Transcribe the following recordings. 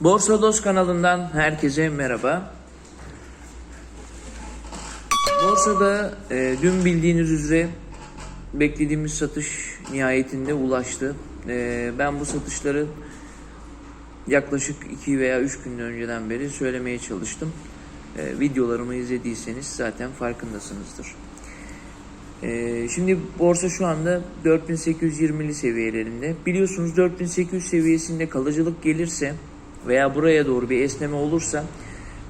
Borsa Dost kanalından herkese merhaba. Borsada e, dün bildiğiniz üzere beklediğimiz satış nihayetinde ulaştı. E, ben bu satışları yaklaşık 2 veya 3 gün önceden beri söylemeye çalıştım. E, videolarımı izlediyseniz zaten farkındasınızdır. Ee, şimdi borsa şu anda 4820'li seviyelerinde. Biliyorsunuz 4800 seviyesinde kalıcılık gelirse veya buraya doğru bir esneme olursa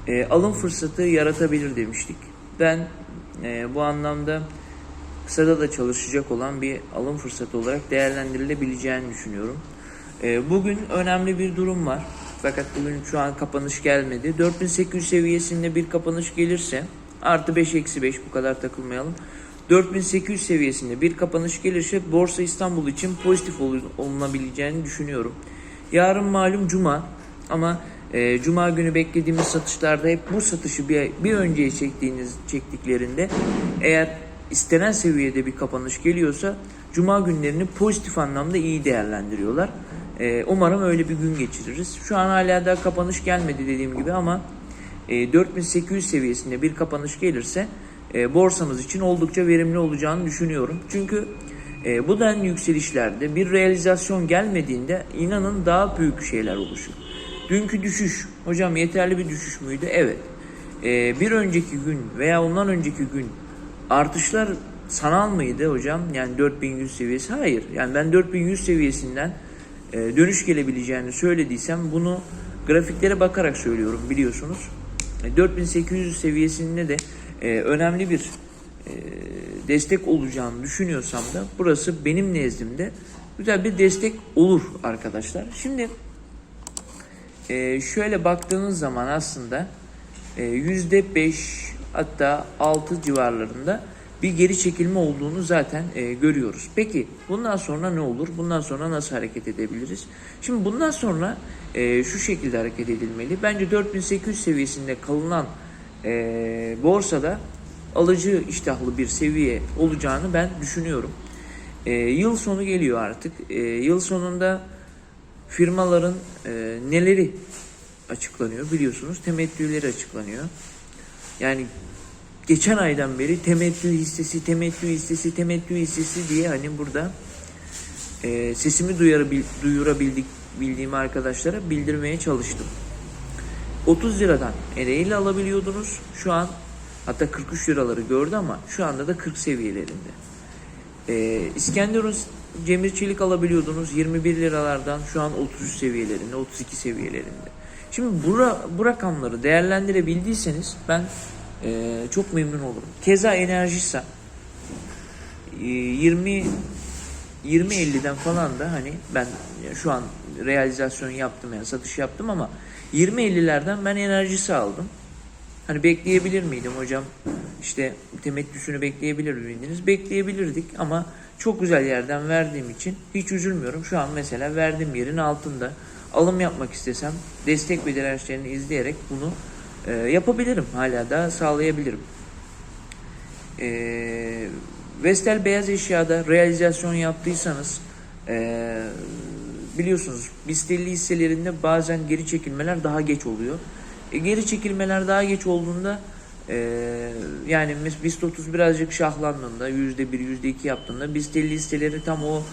e, alım fırsatı yaratabilir demiştik. Ben e, bu anlamda kısada da çalışacak olan bir alım fırsatı olarak değerlendirilebileceğini düşünüyorum. E, bugün önemli bir durum var. Fakat bugün şu an kapanış gelmedi. 4800 seviyesinde bir kapanış gelirse artı 5 eksi 5 bu kadar takılmayalım. 4800 seviyesinde bir kapanış gelirse Borsa İstanbul için pozitif ol- olunabileceğini düşünüyorum. Yarın malum cuma ama e, cuma günü beklediğimiz satışlarda hep bu satışı bir, bir önceye çektiğiniz çektiklerinde eğer istenen seviyede bir kapanış geliyorsa cuma günlerini pozitif anlamda iyi değerlendiriyorlar. E, umarım öyle bir gün geçiririz. Şu an hala daha kapanış gelmedi dediğim gibi ama e, 4800 seviyesinde bir kapanış gelirse e, borsamız için oldukça verimli olacağını düşünüyorum. Çünkü e, bu denli yükselişlerde bir realizasyon gelmediğinde inanın daha büyük şeyler oluşur. Dünkü düşüş, hocam yeterli bir düşüş müydü? Evet. E, bir önceki gün veya ondan önceki gün artışlar sanal mıydı hocam? Yani 4100 seviyesi? Hayır. Yani ben 4100 seviyesinden e, dönüş gelebileceğini söylediysem bunu grafiklere bakarak söylüyorum biliyorsunuz. E, 4800 seviyesinde de e, önemli bir e, destek olacağını düşünüyorsam da burası benim nezdimde güzel bir destek olur arkadaşlar. Şimdi e, şöyle baktığınız zaman aslında e, yüzde beş hatta 6 civarlarında bir geri çekilme olduğunu zaten e, görüyoruz. Peki bundan sonra ne olur? Bundan sonra nasıl hareket edebiliriz? Şimdi bundan sonra e, şu şekilde hareket edilmeli. Bence 4800 seviyesinde kalınan e, borsada alıcı iştahlı bir seviye olacağını ben düşünüyorum. E, yıl sonu geliyor artık. E, yıl sonunda firmaların e, neleri açıklanıyor biliyorsunuz temettüleri açıklanıyor. Yani geçen aydan beri temettü hissesi, temettü hissesi, temettü hissesi diye hani burada e, sesimi duyarabil, duyurabildik bildiğim arkadaşlara bildirmeye çalıştım. 30 liradan ereğiyle alabiliyordunuz. Şu an hatta 43 liraları gördü ama şu anda da 40 seviyelerinde. Ee, İskenderun Cemil Çelik alabiliyordunuz 21 liralardan şu an 33 seviyelerinde, 32 seviyelerinde. Şimdi bu, ra- bu rakamları değerlendirebildiyseniz ben e, çok memnun olurum. Keza Enerjisa e, 20 20-50'den falan da hani ben şu an realizasyon yaptım yani satış yaptım ama 20-50'lerden ben enerjisi aldım. Hani bekleyebilir miydim hocam? İşte temettüsünü bekleyebilir miydiniz? Bekleyebilirdik ama çok güzel yerden verdiğim için hiç üzülmüyorum. Şu an mesela verdiğim yerin altında alım yapmak istesem destek ve dirençlerini izleyerek bunu e, yapabilirim. Hala da sağlayabilirim. E, Vestel Beyaz Eşya'da realizasyon yaptıysanız e, biliyorsunuz BIST 50 hisselerinde bazen geri çekilmeler daha geç oluyor. E, geri çekilmeler daha geç olduğunda e, yani BIST 30 birazcık şahlandığında %1 %2 yaptığında BIST 50 hisseleri tam o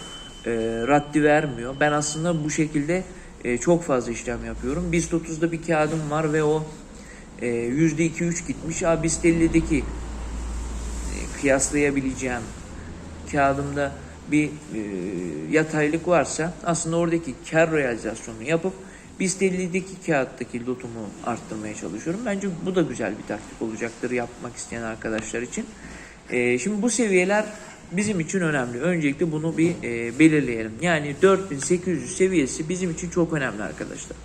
e, raddi vermiyor. Ben aslında bu şekilde e, çok fazla işlem yapıyorum. BIST 30'da bir kağıdım var ve o e, %2-3 gitmiş. Aa, BIST 50'deki e, kıyaslayabileceğim kağıdımda bir e, yataylık varsa aslında oradaki kar realizasyonunu yapıp BIST 50'deki kağıttaki lotumu arttırmaya çalışıyorum. Bence bu da güzel bir taktik olacaktır yapmak isteyen arkadaşlar için. E, şimdi bu seviyeler bizim için önemli. Öncelikle bunu bir e, belirleyelim. Yani 4800 seviyesi bizim için çok önemli arkadaşlar.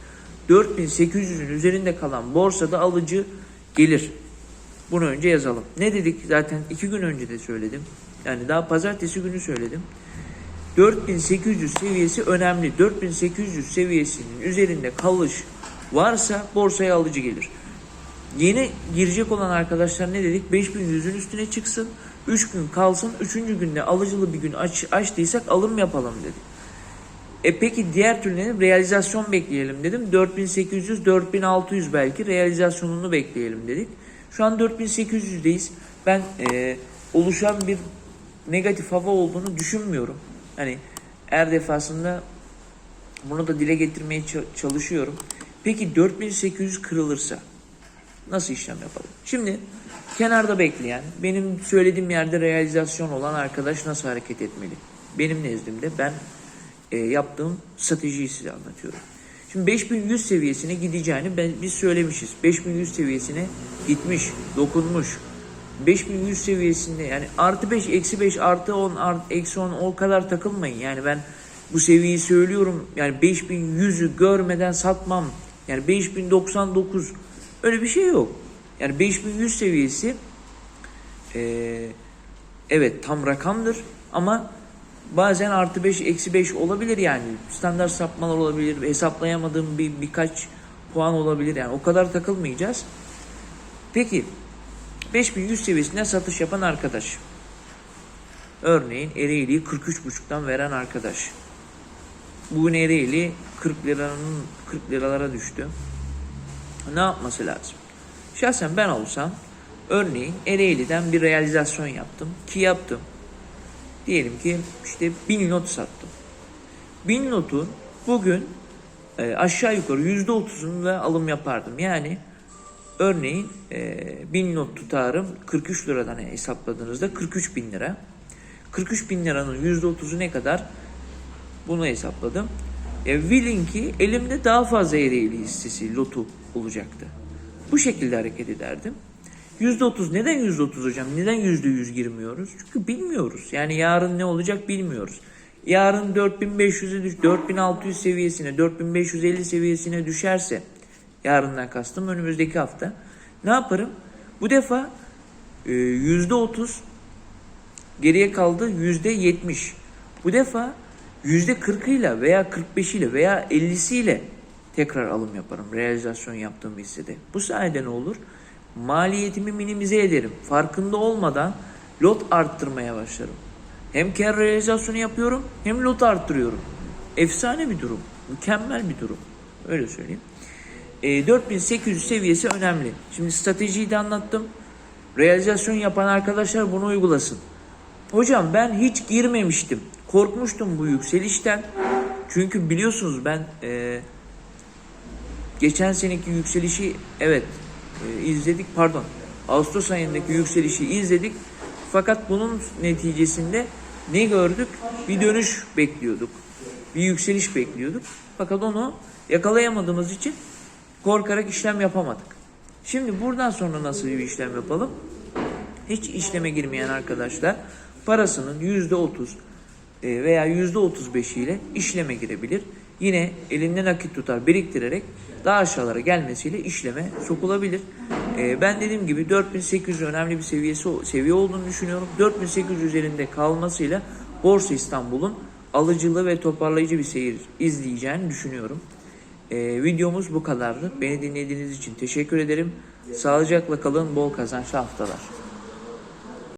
4800'ün üzerinde kalan borsada alıcı gelir. Bunu önce yazalım. Ne dedik? Zaten iki gün önce de söyledim. Yani daha pazartesi günü söyledim. 4800 seviyesi önemli. 4800 seviyesinin üzerinde kalış varsa borsaya alıcı gelir. Yeni girecek olan arkadaşlar ne dedik? 5100'ün üstüne çıksın. 3 gün kalsın. 3. günde alıcılı bir gün aç, açtıysak alım yapalım dedik. E peki diğer türlerin realizasyon bekleyelim dedim. 4800, 4600 belki realizasyonunu bekleyelim dedik. Şu an 4800'deyiz. Ben e, oluşan bir negatif hava olduğunu düşünmüyorum. Hani her defasında bunu da dile getirmeye ça- çalışıyorum. Peki 4800 kırılırsa nasıl işlem yapalım? Şimdi kenarda bekleyen, benim söylediğim yerde realizasyon olan arkadaş nasıl hareket etmeli? Benim nezdimde ben e, yaptığım stratejiyi size anlatıyorum. Şimdi 5100 seviyesine gideceğini ben, biz söylemişiz. 5100 seviyesine gitmiş, dokunmuş. 5100 seviyesinde yani artı 5, eksi 5, artı 10, artı, eksi 10 o kadar takılmayın. Yani ben bu seviyeyi söylüyorum. Yani 5100'ü görmeden satmam. Yani 5099 öyle bir şey yok. Yani 5100 seviyesi eee, evet tam rakamdır ama bazen artı 5 eksi 5 olabilir yani standart sapmalar olabilir hesaplayamadığım bir birkaç puan olabilir yani o kadar takılmayacağız. Peki 5100 seviyesinde satış yapan arkadaş örneğin Ereğli'yi 43.5'tan veren arkadaş bugün Ereğli 40 liranın 40 liralara düştü. Ne yapması lazım? Şahsen ben olsam örneğin Ereğli'den bir realizasyon yaptım ki yaptım. Diyelim ki işte 1000 not sattım. 1000 notu bugün e, aşağı yukarı %30'unda alım yapardım. Yani örneğin e, 1000 not tutarım 43 liradan hesapladığınızda 43 bin lira. 43 bin liranın %30'u ne kadar? Bunu hesapladım. E, bilin ki elimde daha fazla Ereğli hissesi lotu olacaktı. Bu şekilde hareket ederdim. %30 neden %30 hocam? Neden %100 girmiyoruz? Çünkü bilmiyoruz. Yani yarın ne olacak bilmiyoruz. Yarın 4500'e düş 4600 seviyesine 4550 seviyesine düşerse yarından kastım önümüzdeki hafta ne yaparım? Bu defa e, %30 geriye kaldı %70. Bu defa %40'ıyla veya 45'iyle veya 50'siyle tekrar alım yaparım realizasyon yaptığım hissede. Bu sayede ne olur? Maliyetimi minimize ederim. Farkında olmadan lot arttırmaya başlarım. Hem kar realizasyonu yapıyorum hem lot arttırıyorum. Efsane bir durum. Mükemmel bir durum. Öyle söyleyeyim. E, 4800 seviyesi önemli. Şimdi stratejiyi de anlattım. Realizasyon yapan arkadaşlar bunu uygulasın. Hocam ben hiç girmemiştim. Korkmuştum bu yükselişten. Çünkü biliyorsunuz ben e, geçen seneki yükselişi evet e, izledik pardon Ağustos ayındaki yükselişi izledik. Fakat bunun neticesinde ne gördük? Bir dönüş bekliyorduk. Bir yükseliş bekliyorduk. Fakat onu yakalayamadığımız için korkarak işlem yapamadık. Şimdi buradan sonra nasıl bir işlem yapalım? Hiç işleme girmeyen arkadaşlar parasının %30 e, veya %35 ile işleme girebilir. Yine elinde nakit tutar biriktirerek daha aşağılara gelmesiyle işleme sokulabilir. E, Ben dediğim gibi 4800 önemli bir seviyesi seviye olduğunu düşünüyorum. 4800 üzerinde kalmasıyla Borsa İstanbul'un alıcılı ve toparlayıcı bir seyir izleyeceğini düşünüyorum. E, videomuz bu kadardı. Beni dinlediğiniz için teşekkür ederim. Sağlıcakla kalın, bol kazançlı haftalar.